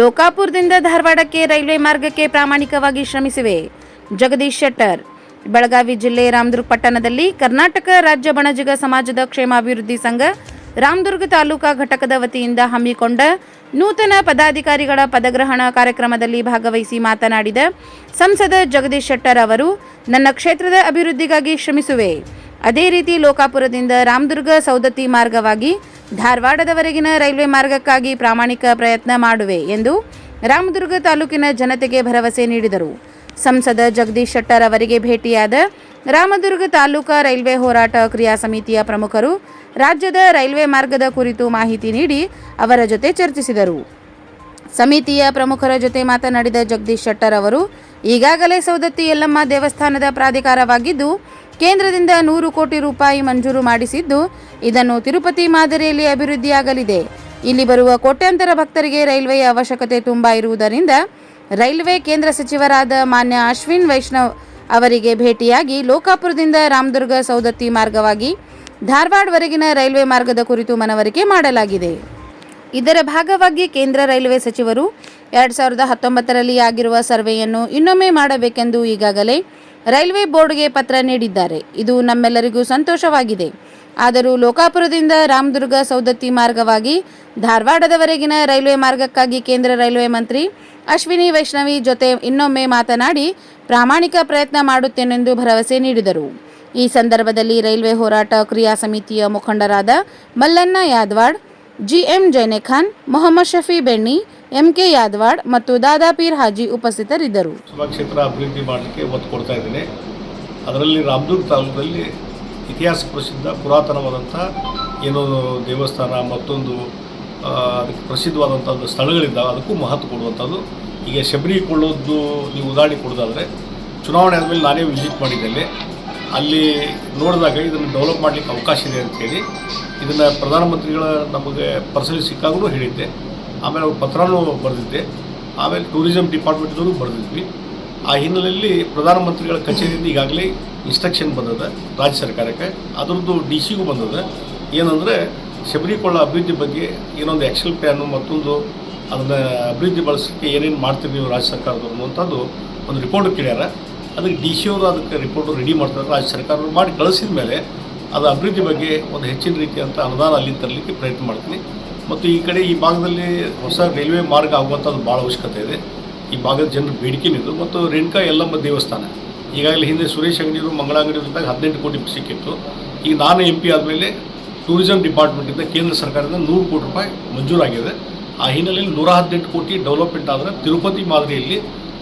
ಲೋಕಾಪುರದಿಂದ ಧಾರವಾಡಕ್ಕೆ ರೈಲ್ವೆ ಮಾರ್ಗಕ್ಕೆ ಪ್ರಾಮಾಣಿಕವಾಗಿ ಶ್ರಮಿಸಿವೆ ಜಗದೀಶ್ ಶೆಟ್ಟರ್. ಬೆಳಗಾವಿ ಜಿಲ್ಲೆ ರಾಮದುರ್ಗ ಪಟ್ಟಣದಲ್ಲಿ ಕರ್ನಾಟಕ ರಾಜ್ಯ ಬಣಜಿಗ ಸಮಾಜದ ಕ್ಷೇಮಾಭಿವೃದ್ಧಿ ಸಂಘ ರಾಮದುರ್ಗ ತಾಲೂಕಾ ಘಟಕದ ವತಿಯಿಂದ ಹಮ್ಮಿಕೊಂಡ ನೂತನ ಪದಾಧಿಕಾರಿಗಳ ಪದಗ್ರಹಣ ಕಾರ್ಯಕ್ರಮದಲ್ಲಿ ಭಾಗವಹಿಸಿ ಮಾತನಾಡಿದ ಸಂಸದ ಜಗದೀಶ್ ಶೆಟ್ಟರ್ ಅವರು, ನನ್ನ ಕ್ಷೇತ್ರದ ಅಭಿವೃದ್ಧಿಗಾಗಿ ಶ್ರಮಿಸುವೆ. ಅದೇ ರೀತಿ ಲೋಕಾಪುರದಿಂದ ರಾಮದುರ್ಗ ಸೌದತ್ತಿ ಮಾರ್ಗವಾಗಿ ಧಾರವಾಡದವರೆಗಿನ ರೈಲ್ವೆ ಮಾರ್ಗಕ್ಕಾಗಿ ಪ್ರಾಮಾಣಿಕ ಪ್ರಯತ್ನ ಮಾಡುವೆ ಎಂದು ರಾಮದುರ್ಗ ತಾಲೂಕಿನ ಜನತೆಗೆ ಭರವಸೆ ನೀಡಿದರು. ಸಂಸದ ಜಗದೀಶ್ ಶೆಟ್ಟರ್ ಅವರಿಗೆ ಭೇಟಿಯಾದ ರಾಮದುರ್ಗ ತಾಲೂಕಾ ರೈಲ್ವೆ ಹೋರಾಟ ಕ್ರಿಯಾ ಸಮಿತಿಯ ಪ್ರಮುಖರು ರಾಜ್ಯದ ರೈಲ್ವೆ ಮಾರ್ಗದ ಕುರಿತು ಮಾಹಿತಿ ನೀಡಿ ಅವರ ಜೊತೆ ಚರ್ಚಿಸಿದರು. ಸಮಿತಿಯ ಪ್ರಮುಖರ ಜೊತೆ ಮಾತನಾಡಿದ ಜಗದೀಶ್ ಶೆಟ್ಟರ್ ಅವರು, ಈಗಾಗಲೇ ಸೌದತ್ತಿ ಯಲ್ಲಮ್ಮ ದೇವಸ್ಥಾನದ ಪ್ರಾಧಿಕಾರವಾಗಿದ್ದು ಕೇಂದ್ರದಿಂದ ನೂರು ಕೋಟಿ ರೂಪಾಯಿ ಮಂಜೂರು ಮಾಡಿಸಿದ್ದು, ಇದನ್ನು ತಿರುಪತಿ ಮಾದರಿಯಲ್ಲಿ ಅಭಿವೃದ್ಧಿಯಾಗಲಿದೆ. ಇಲ್ಲಿ ಬರುವ ಕೋಟ್ಯಾಂತರ ಭಕ್ತರಿಗೆ ರೈಲ್ವೆಯ ಅವಶ್ಯಕತೆ ತುಂಬ ಇರುವುದರಿಂದ, ರೈಲ್ವೆ ಕೇಂದ್ರ ಸಚಿವರಾದ ಮಾನ್ಯ ಅಶ್ವಿನ್ ವೈಷ್ಣವ್ ಅವರಿಗೆ ಭೇಟಿಯಾಗಿ ಲೋಕಾಪುರದಿಂದ ರಾಮದುರ್ಗ ಸೌದತ್ತಿ ಮಾರ್ಗವಾಗಿ ಧಾರವಾಡವರೆಗಿನ ರೈಲ್ವೆ ಮಾರ್ಗದ ಕುರಿತು ಮನವರಿಕೆ ಮಾಡಲಾಗಿದೆ. ಇದರ ಭಾಗವಾಗಿ ಕೇಂದ್ರ ರೈಲ್ವೆ ಸಚಿವರು ಎರಡು ಸಾವಿರದ ಹತ್ತೊಂಬತ್ತರಲ್ಲಿ ಆಗಿರುವ ಸರ್ವೆಯನ್ನು ಇನ್ನೊಮ್ಮೆ ಮಾಡಬೇಕೆಂದು ಈಗಾಗಲೇ ರೈಲ್ವೆ ಬೋರ್ಡ್ಗೆ ಪತ್ರ ನೀಡಿದ್ದಾರೆ. ಇದು ನಮ್ಮೆಲ್ಲರಿಗೂ ಸಂತೋಷವಾಗಿದೆ. ಆದರೂ ಲೋಕಾಪುರದಿಂದ ರಾಮದುರ್ಗ ಸೌದತ್ತಿ ಮಾರ್ಗವಾಗಿ ಧಾರವಾಡದವರೆಗಿನ ರೈಲ್ವೆ ಮಾರ್ಗಕ್ಕಾಗಿ ಕೇಂದ್ರ ರೈಲ್ವೆ ಮಂತ್ರಿ ಅಶ್ವಿನಿ ವೈಷ್ಣವಿ ಜೊತೆ ಇನ್ನೊಮ್ಮೆ ಮಾತನಾಡಿ ಪ್ರಾಮಾಣಿಕ ಪ್ರಯತ್ನ ಮಾಡುತ್ತೇನೆಂದು ಭರವಸೆ ನೀಡಿದರು. ಈ ಸಂದರ್ಭದಲ್ಲಿ ರೈಲ್ವೆ ಹೋರಾಟ ಕ್ರಿಯಾ ಸಮಿತಿಯ ಮುಖಂಡರಾದ ಮಲ್ಲಣ್ಣ ಯಾದವಾಡ್, ಜಿಎಂ ಜೈನೆಖಾನ್, ಮೊಹಮ್ಮದ್ ಶಫಿ ಬೆಣ್ಣಿ ಎಂಕೆ ಯಾದವಾಡ್ ಮತ್ತು ದಾದಾಪೀರ್ ಹಾಜಿ ಉಪಸ್ಥಿತರಿದ್ದರು. ಕ್ಷೇತ್ರ ಅಭಿವೃದ್ಧಿ ಮಾಡಲಿಕ್ಕೆ ಒತ್ತು ಕೊಡ್ತಾ ಇದ್ದೇನೆ. ಅದರಲ್ಲಿ ರಾಮದುರ್ಗ ತಾಲೂಕಲ್ಲಿ ಇತಿಹಾಸ ಪ್ರಸಿದ್ಧ, ಪುರಾತನವಾದಂಥ ಏನೋ ದೇವಸ್ಥಾನ ಮತ್ತೊಂದು ಅದಕ್ಕೆ ಪ್ರಸಿದ್ಧವಾದಂಥ ಸ್ಥಳಗಳಿದ್ದಾವೆ. ಅದಕ್ಕೂ ಮಹತ್ವ ಕೊಡುವಂಥದ್ದು. ಈಗ ಶಬರಿ ಕೊಳ್ಳೋದು ನೀವು ಉದಾಹರಣೆ ಕೊಡೋದಾದರೆ, ಚುನಾವಣೆ ಆದಮೇಲೆ ನಾನೇ ವಿಸಿಟ್ ಮಾಡಿದ್ದೇನೆ ಅಲ್ಲಿ ನೋಡಿದಾಗ ಇದನ್ನು ಡೆವಲಪ್ ಮಾಡಲಿಕ್ಕೆ ಅವಕಾಶ ಇದೆ ಅಂತೇಳಿ ಇದನ್ನು ಪ್ರಧಾನಮಂತ್ರಿಗಳ ನಮಗೆ ಪರ್ಸಲಿ ಸಿಕ್ಕಾಗೂ ಹೇಳಿದ್ದೆ. ಆಮೇಲೆ ಅವ್ರ ಪತ್ರನೂ ಬರೆದಿದ್ದೆ. ಆಮೇಲೆ ಟೂರಿಸಂ ಡಿಪಾರ್ಟ್ಮೆಂಟ್ದವರು ಬರೆದಿದ್ವಿ. ಆ ಹಿನ್ನೆಲೆಯಲ್ಲಿ ಪ್ರಧಾನಮಂತ್ರಿಗಳ ಕಚೇರಿಯಿಂದ ಈಗಾಗಲೇ ಇನ್ಸ್ಟ್ರಕ್ಷನ್ ಬಂದದ ರಾಜ್ಯ ಸರ್ಕಾರಕ್ಕೆ. ಅದರದ್ದು ಡಿ ಸಿಗೂ ಬಂದದ. ಏನಂದರೆ ಶಬರಿಕೊಳ್ಳ ಅಭಿವೃದ್ಧಿ ಬಗ್ಗೆ ಏನೊಂದು ಆ್ಯಕ್ಷನ್ ಪ್ಲ್ಯಾನು ಮತ್ತೊಂದು ಅದನ್ನು ಅಭಿವೃದ್ಧಿ ಬಳಸೋಕ್ಕೆ ಏನೇನು ಮಾಡ್ತೀವಿ ನೀವು ರಾಜ್ಯ ಸರ್ಕಾರದವ್ರು ಅನ್ನುವಂಥದ್ದು ಒಂದು ರಿಪೋರ್ಟ್ ಕೇಳ್ಯಾರ. ಅದಕ್ಕೆ ಡಿ ಸಿ ಅವರು ಅದಕ್ಕೆ ರಿಪೋರ್ಟ್ ರೆಡಿ ಮಾಡ್ತಾರೆ. ರಾಜ್ಯ ಸರ್ಕಾರವ್ರು ಮಾಡಿ ಕಳಿಸಿದ ಮೇಲೆ ಅದು ಅಭಿವೃದ್ಧಿ ಬಗ್ಗೆ ಒಂದು ಹೆಚ್ಚಿನ ರೀತಿಯಂಥ ಅನುದಾನ ಅಲ್ಲಿ ತರಲಿಕ್ಕೆ ಪ್ರಯತ್ನ ಮಾಡ್ತೀನಿ. ಮತ್ತು ಈ ಕಡೆ ಈ ಭಾಗದಲ್ಲಿ ಹೊಸ ರೈಲ್ವೆ ಮಾರ್ಗ ಆಗುವಂಥದ್ದು ಭಾಳ ಅವಶ್ಯಕತೆ ಇದೆ. ಈ ಭಾಗದ ಜನರ ಬೇಡಿಕೆನಿದ್ದು ಮತ್ತು ರೇಣುಕಾ ಯಲ್ಲಮ್ಮ ದೇವಸ್ಥಾನ, ಈಗಾಗಲೇ ಹಿಂದೆ ಸುರೇಶ್ ಅಂಗಡಿಯವರು ಮಂಗಳ ಅಂಗಡಿಯವರು ಇದ್ದಾಗ ಹದಿನೆಂಟು ಕೋಟಿ ಸಿಕ್ಕಿತ್ತು. ಈಗ ನಾನು ಎಂ ಪಿ ಆದಮೇಲೆ ಟೂರಿಸಂ ಡಿಪಾರ್ಟ್ಮೆಂಟಿಂದ ಕೇಂದ್ರ ಸರ್ಕಾರದಿಂದ ನೂರು ಕೋಟಿ ರೂಪಾಯಿ ಮಂಜೂರಾಗಿದೆ. ಆ ಹಿನ್ನೆಲೆಯಲ್ಲಿ ನೂರ ಹದಿನೆಂಟು ಕೋಟಿ ಡೆವಲಪ್ಮೆಂಟ್ ಆದರೆ ತಿರುಪತಿ ಮಾದರಿಯಲ್ಲಿ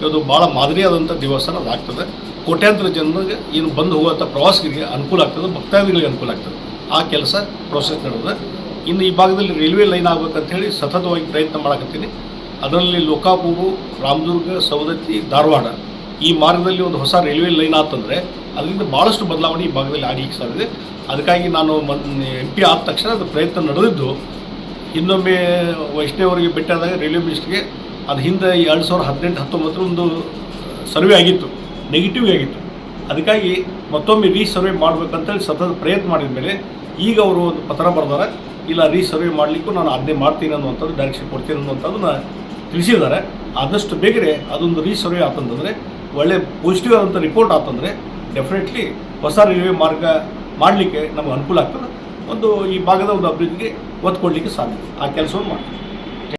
ಇದು ಭಾಳ ಮಾದರಿಯಾದಂಥ ದೇವಸ್ಥಾನ ಅದಾಗ್ತದೆ ಕೋಟ್ಯಾಂತರ ಜನರಿಗೆ ಏನು ಬಂದು ಹೋಗುವಂಥ ಪ್ರವಾಸಿಗರಿಗೆ ಅನುಕೂಲ ಆಗ್ತದೆ, ಭಕ್ತಾದಿಗಳಿಗೆ ಅನುಕೂಲ ಆಗ್ತದೆ. ಆ ಕೆಲಸ ಪ್ರೋಸೆಸ್ ನಡೆದ ಇನ್ನು ಈ ಭಾಗದಲ್ಲಿ ರೈಲ್ವೆ ಲೈನ್ ಆಗ್ಬೇಕಂತ ಹೇಳಿ ಸತತವಾಗಿ ಪ್ರಯತ್ನ ಮಾಡಕತ್ತೀನಿ. ಅದರಲ್ಲಿ ಲೋಕಾಪುರು ರಾಮದುರ್ಗ, ಸವದತ್ತಿ, ಧಾರವಾಡ ಈ ಮಾರ್ಗದಲ್ಲಿ ಒಂದು ಹೊಸ ರೈಲ್ವೆ ಲೈನ್ ಆತಂದರೆ ಅದರಿಂದ ಭಾಳಷ್ಟು ಬದಲಾವಣೆ ಈ ಭಾಗದಲ್ಲಿ ಆಗಲಿಕ್ಕೆ ಸಾಧ್ಯತೆ ಅದಕ್ಕಾಗಿ ನಾನು ಮನ್ ಎಂ ಪಿ ಆದ ತಕ್ಷಣ ಅದು ಪ್ರಯತ್ನ ನಡೆದಿದ್ದು. ಇನ್ನೊಮ್ಮೆ ವೈಷ್ಣವರಿಗೆ ಭೇಟಿಯಾದಾಗ ರೈಲ್ವೆ ಮಿನಿಸ್ಟ್ರಿಗೆ ಅದು ಹಿಂದೆ ಎರಡು ಸಾವಿರದ ಹದಿನೆಂಟು ಹತ್ತೊಂಬತ್ತರ ಒಂದು ಸರ್ವೆ ಆಗಿತ್ತು. ನೆಗೆಟಿವ್ ಆಗಿತ್ತು. ಅದಕ್ಕಾಗಿ ಮತ್ತೊಮ್ಮೆ ರೀಸರ್ವೆ ಮಾಡಬೇಕಂತೇಳಿ ಸತತ ಪ್ರಯತ್ನ ಮಾಡಿದ ಮೇಲೆ ಈಗ ಅವರು ಒಂದು ಪತ್ರ ಬರೆದಾರೆ. ಇಲ್ಲ ರೀಸರ್ವೆ ಮಾಡಲಿಕ್ಕೂ ನಾನು ಅದನ್ನೇ ಮಾಡ್ತೀನಿ ಅನ್ನುವಂಥದ್ದು ಡೈರೆಕ್ಷನ್ ಕೊಡ್ತೀನಿ ಅನ್ನುವಂಥದ್ದನ್ನ ತಿಳಿಸಿದ್ದಾರೆ. ಆದಷ್ಟು ಬೇಗನೆ ಅದೊಂದು ರೀಸರ್ವೆ ಆತಂತಂದರೆ, ಒಳ್ಳೆ ಪಾಸಿಟಿವ್ ಆದಂಥ ರಿಪೋರ್ಟ್ ಆತಂದರೆ ಡೆಫಿನೆಟ್ಲಿ ಹೊಸ ರೈಲ್ವೆ ಮಾರ್ಗ ಮಾಡಲಿಕ್ಕೆ ನಮಗೆ ಅನುಕೂಲ ಆಗ್ತದೆ. ಒಂದು ಈ ಭಾಗದ ಒಂದು ಅಭಿವೃದ್ಧಿಗೆ ಒತ್ತು ಕೊಡಲಿಕ್ಕೆ ಸಾಧ್ಯ. ಆ ಕೆಲಸವನ್ನು ಮಾಡ್ತೀವಿ.